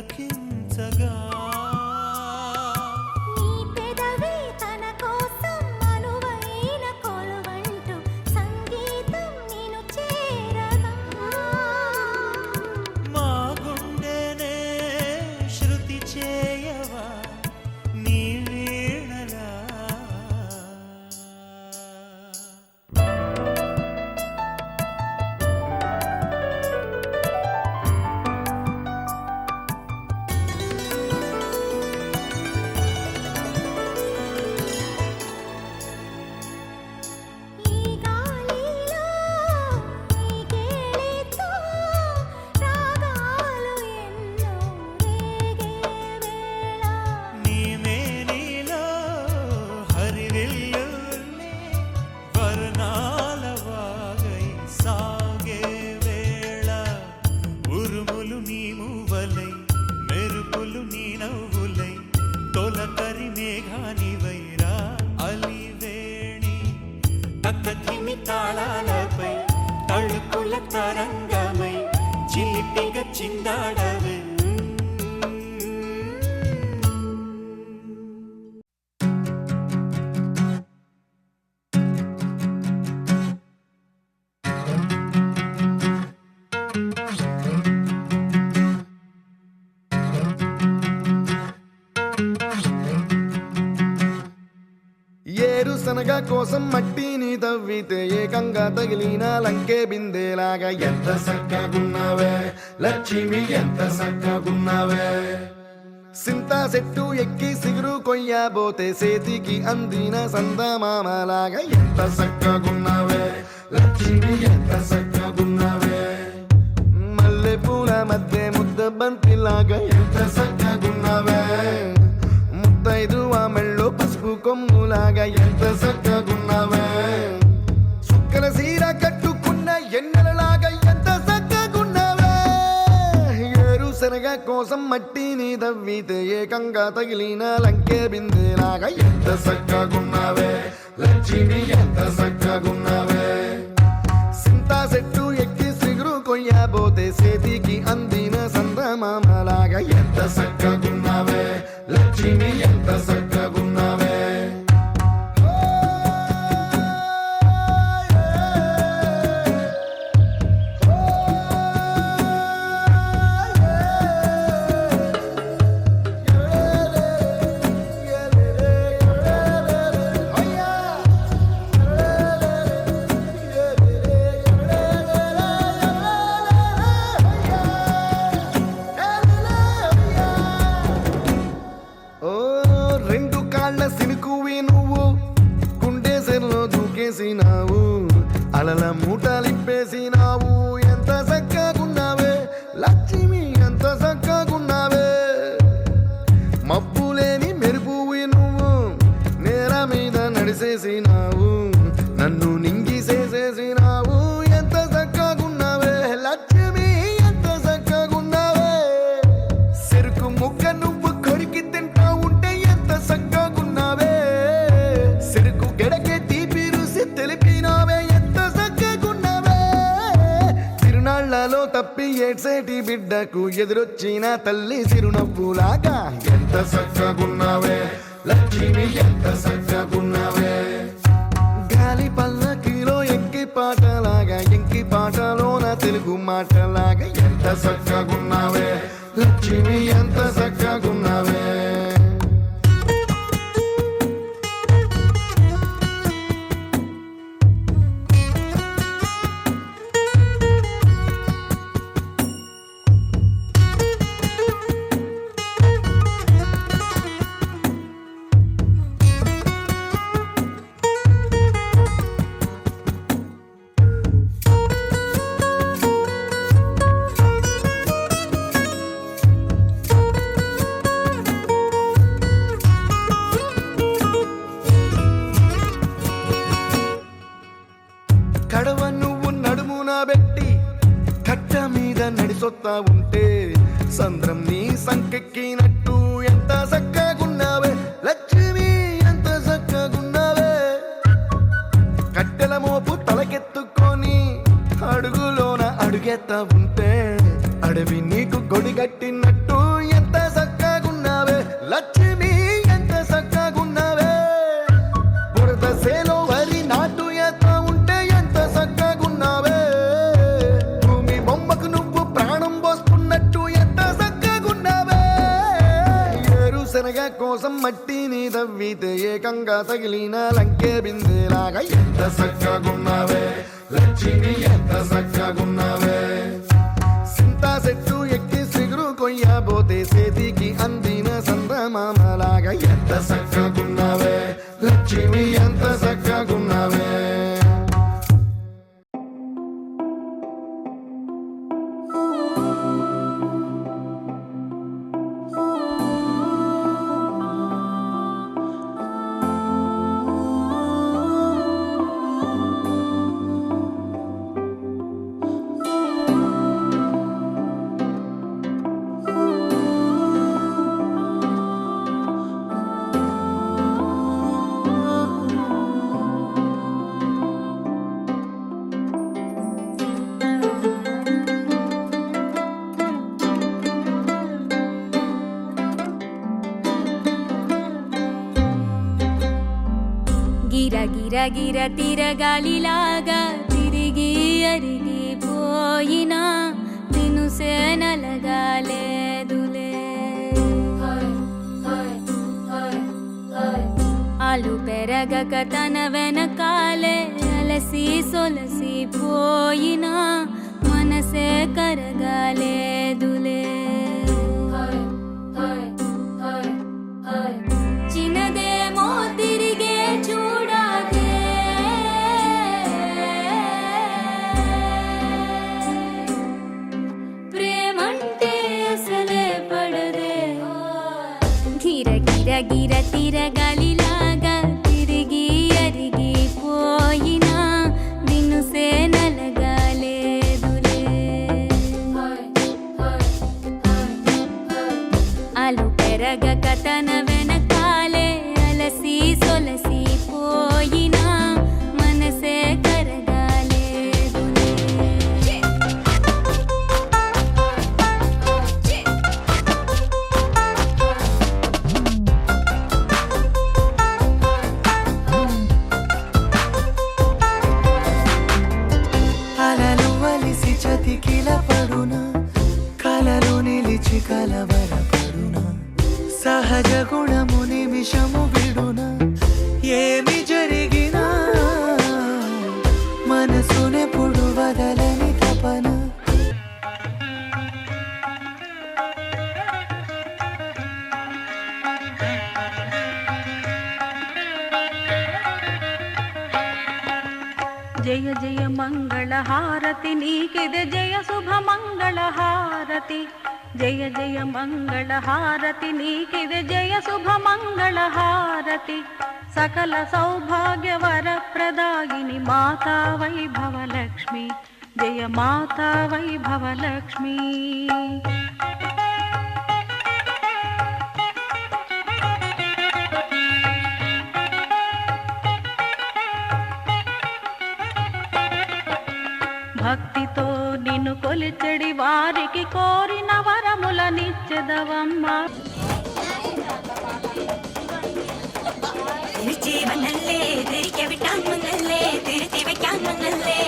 looking శనగ కోసం మట్టిని తవ్వితే ఏకంగా తగిలిన లంకే బిందేలాగా ఎంత సక్కగున్నావే? లక్ష్మి ఎంత సక్కగున్నావే? సింతా చెట్టు ఎక్కి సిగురు కొయ్యబోతే సేతికి అందిన సందమామలాగా ఎంత సక్కగున్నావే? లక్ష్మి ఎంత సక్కగున్నావే? మల్లె పూల మధ్య ముద్ద బంతిలాగా ఎంత సక్కగున్నావే? ముద్దైదు ఆ మెళ్ళు ಸುಖಂ ಮೂಲಗ ಎಂತ ಸಕ್ಕಗುನ್ನವ ಸುಕ್ಕನ ಸೀರ ಕಟ್ಟುಕುನ್ನ ಎನ್ನರಳಾಗ ಎಂತ ಸಕ್ಕಗುನ್ನವ ಏರು ಸೆನಗ ಕೋಸಂ ಮಟ್ಟಿ ನೀ ದವ್ವಿತೆ ಏಕಂಗ ತಗಿಲಿನ ಲಂಕೆ ಬಿಂದೇನಾಗ ಎಂತ ಸಕ್ಕಗು ఎదురొచ్చిన తల్లి సిరునవ్వులాగా ఎంత సత్య కోసం మట్టిని తవ్వితే ఏకంగా తగిలిన లంకే బిందేలాగా ఎంత చక్కగున్నావే లక్ష్మి ఎంత చక్క తిర తిరగాలిలాగా తిరిగి అరిగి పోయినా తినుసే నలగాలేదులే ఆలు పెరగక తన వెనకాలే అలసి సొలసి పోయినా మనసే కరగాలే. ఏమి జరిగినా మనసునెప్పుడు వదలని తపన. జయ జయ మంగళ హారతి నీకిదే జయ శుభ మంగళ హారతి జయ జయ మంగళ హారతి నీకిదే జయ శుభ మంగళ హారతి సకల సౌభాగ్య వరప్రదాయిని మాతా వైభవలక్ష్మి జయ మాతా వైభవలక్ష్మి భక్తితో నిన్ను కొలిచెడి వారికి కోరిన వరములనిచ్చెదవమ్మా തിരിച്ചേ വന്നല്ലേ തിരിക്കെ വിട്ടാൻ വന്നല്ലേ തിരുത്തി വെക്കാൻ വന്നല്ലേ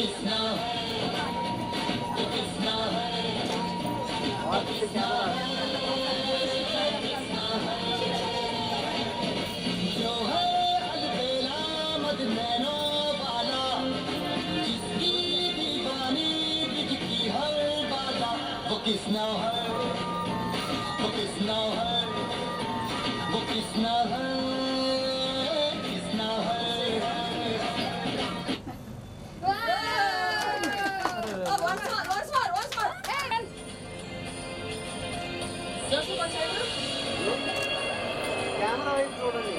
It's now her. కెమెరా వైపు చూడండి.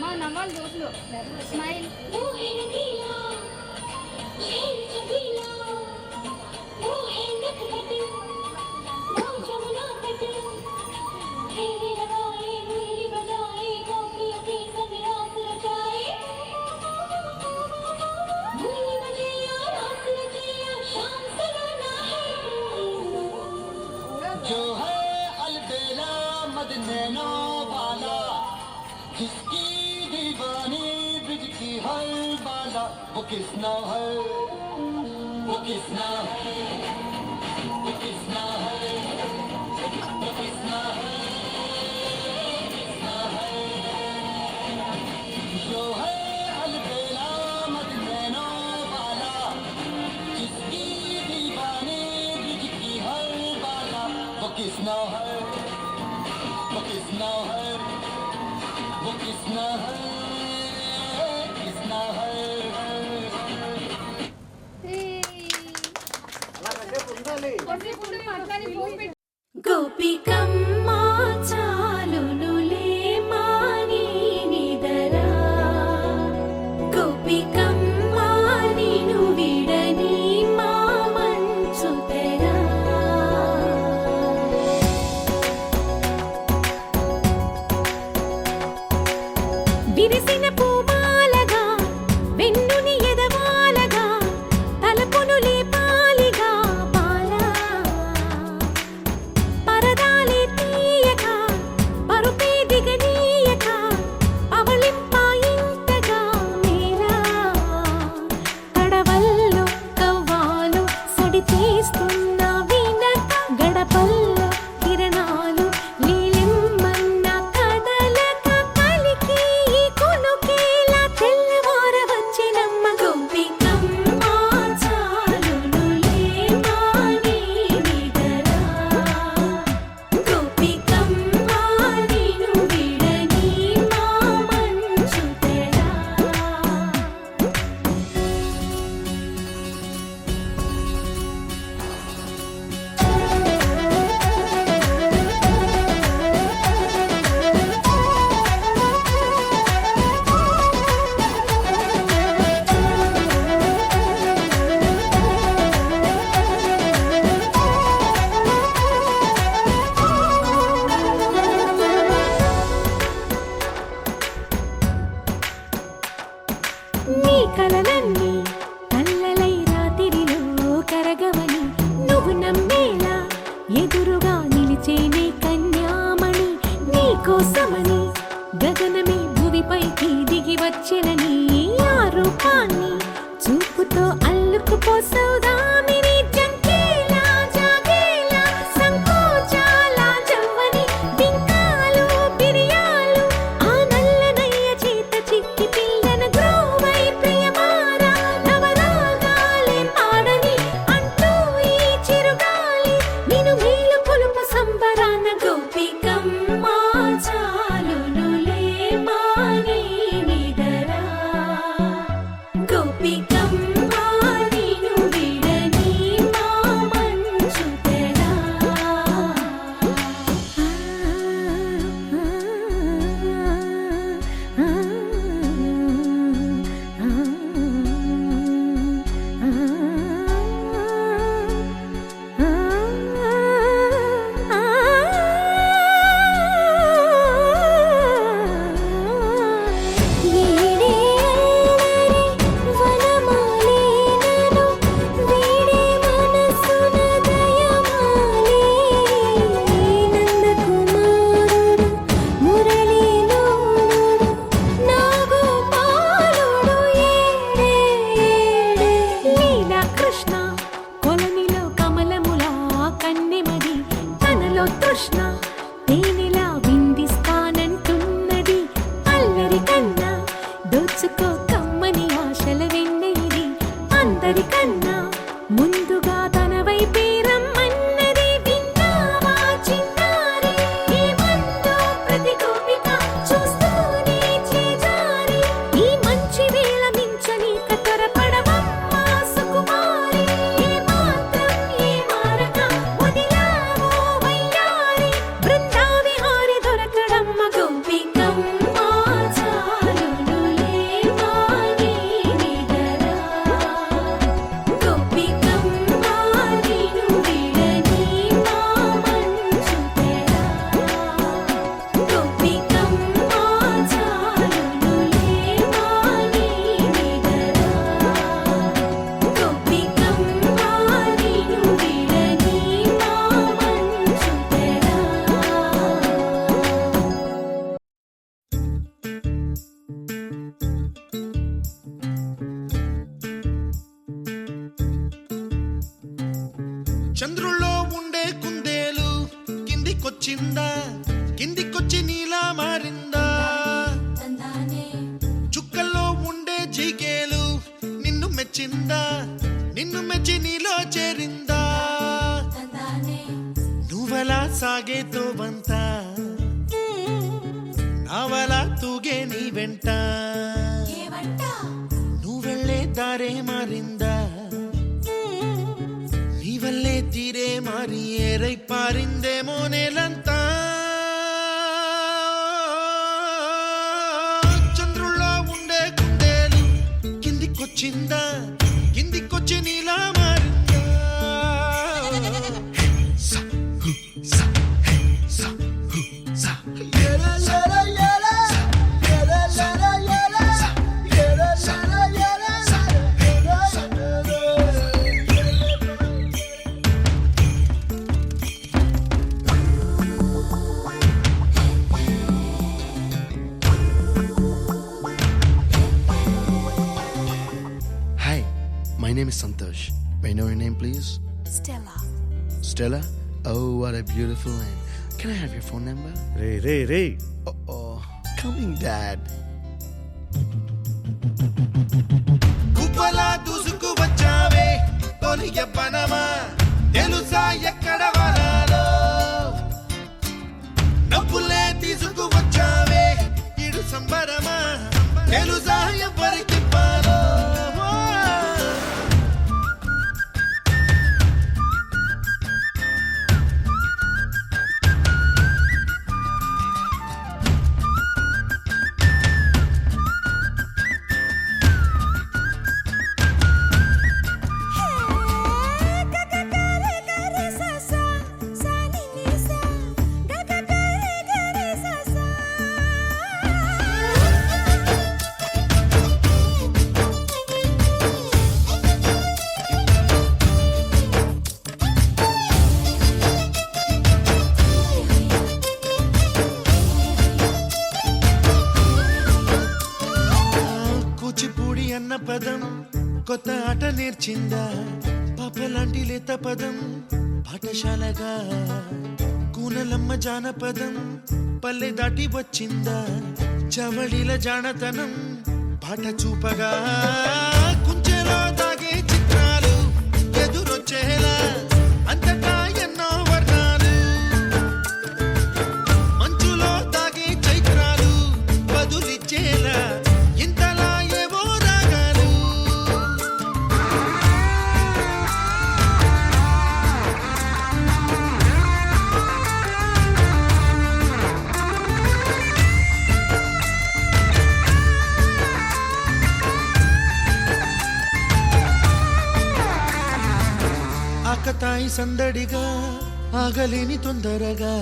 మా నవ్వాలి దోశలు smile. Krishna. 简单。Stella? Oh, what a beautiful name. Can I have your phone number? రే రే రే Oh, oh. coming, Dad. కుప్పలా దూసుకు వచ్చావే తొలి ఎవ్వనమా తెలుసా పదం కొత్త ఆట నేర్చిందా? పాప లాంటి లేత పదం పాఠశాలగా. కూనలమ్మ జానపదం పల్లె దాటి వచ్చిందా? చవళిల జానతనం పాట చూపగా. కుంచెలో తాగే చిత్రాలు ఎదురొచ్చేలా అంతటా తాయి సందడిగా ఆగలేని తొందరగా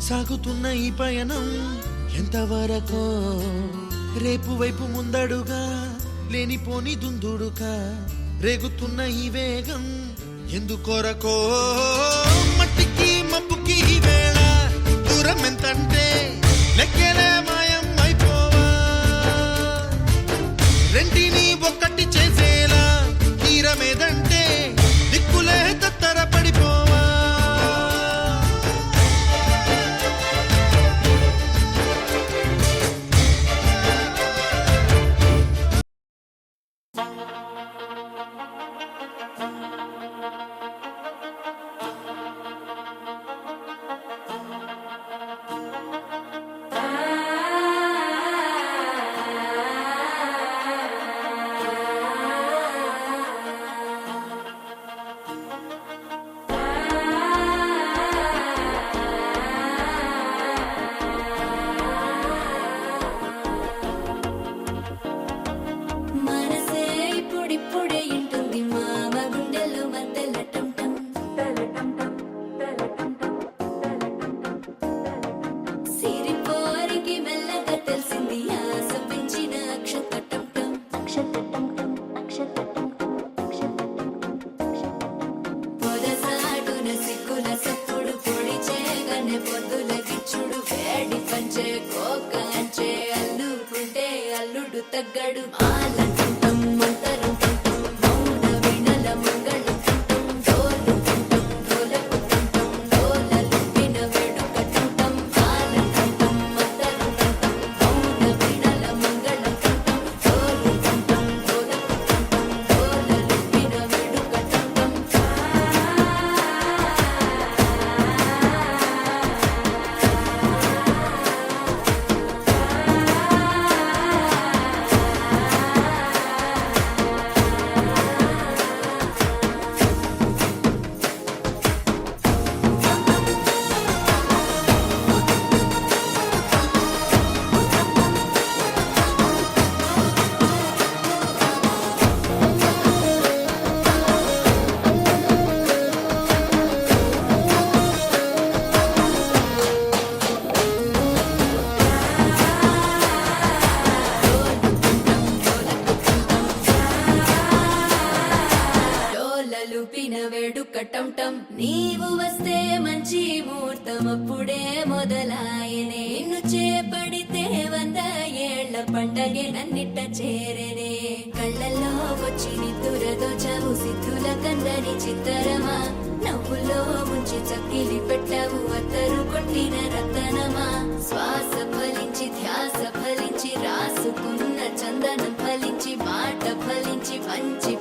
సాగుతున్న ఈ పయనం ఎంతవరకో? రేపు వైపు ముందడుగా లేనిపోని దుందుడుగా రేగుతున్న ఈ వేగం ఎందుకొరకో? మట్టికి మబ్బుకి వేళ దూరం ఎంతంటే లెక్కలే మాయం అయిపోవా? రెంటిని ఒక్కటి చేసేలా తీరమేదంటే ಬಂಡಗೆ ನನ್ನಿಟ್ಟ కళ్ళల్లో వచ్చి ಕೊಚ್ಚಿ చవు సిద్ధుల ಕಂದನಿ చిత్తరమా నవ్వులో ఉంచి చక్కిలి పెట్టవు అత్తరు కొట్టిన రతనమా శ్వాస ఫలించి ధ్యాస ఫలించి రాసుకున్న చందనం ఫలించి మాట ఫలించి మంచి